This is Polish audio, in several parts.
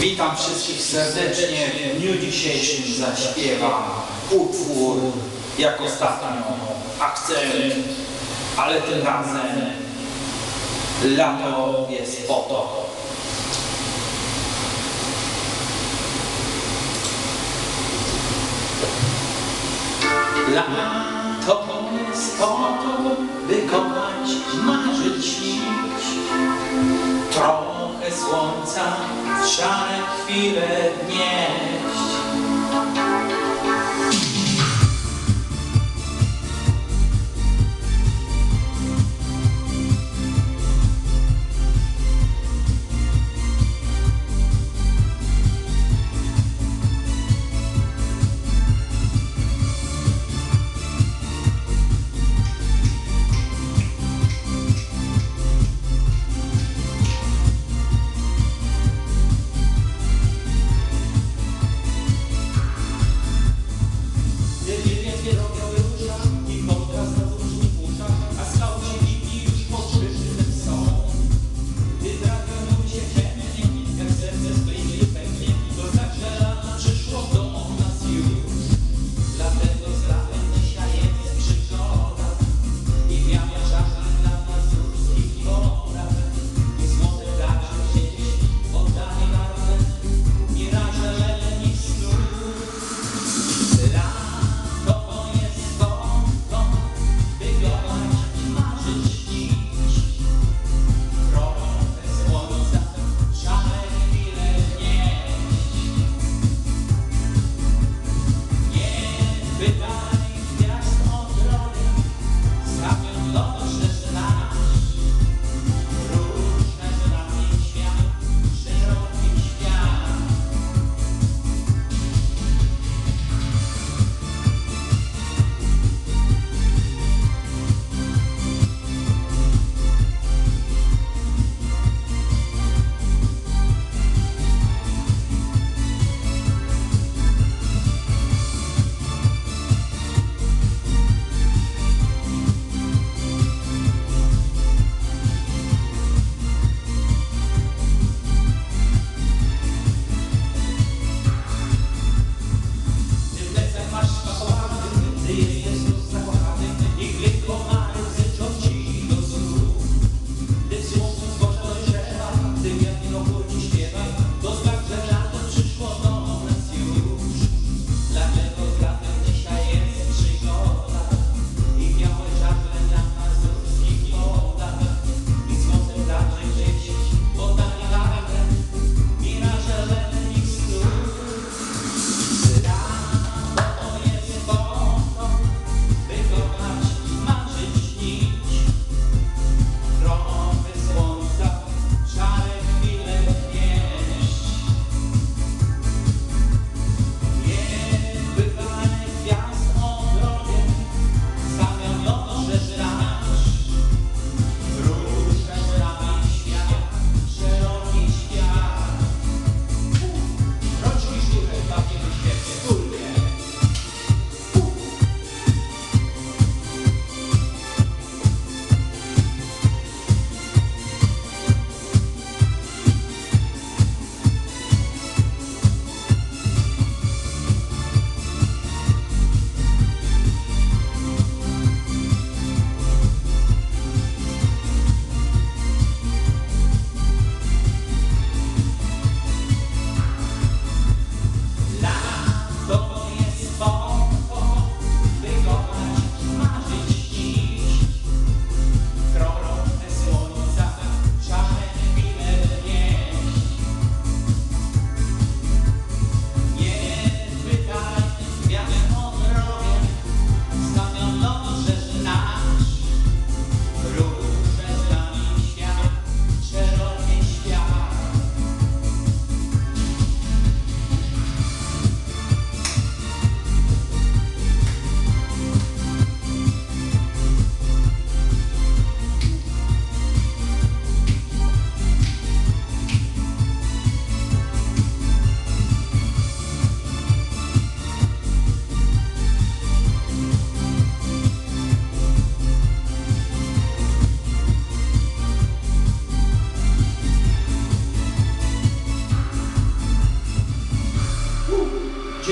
Witam wszystkich serdecznie. W dniu dzisiejszym zaśpiewam utwór jak ostatnio akcent, ale tym razem lato jest po to. Lato jest po to, by kochać, marzyć. Słońca w szare chwile wnieść.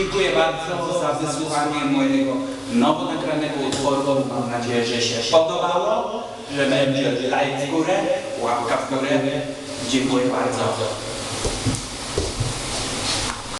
Dziękuję bardzo za wysłuchanie mojego nowo nagranego utworu. Mam nadzieję, że się podobało, że będzie like w górę, łapka w górę. Dziękuję bardzo.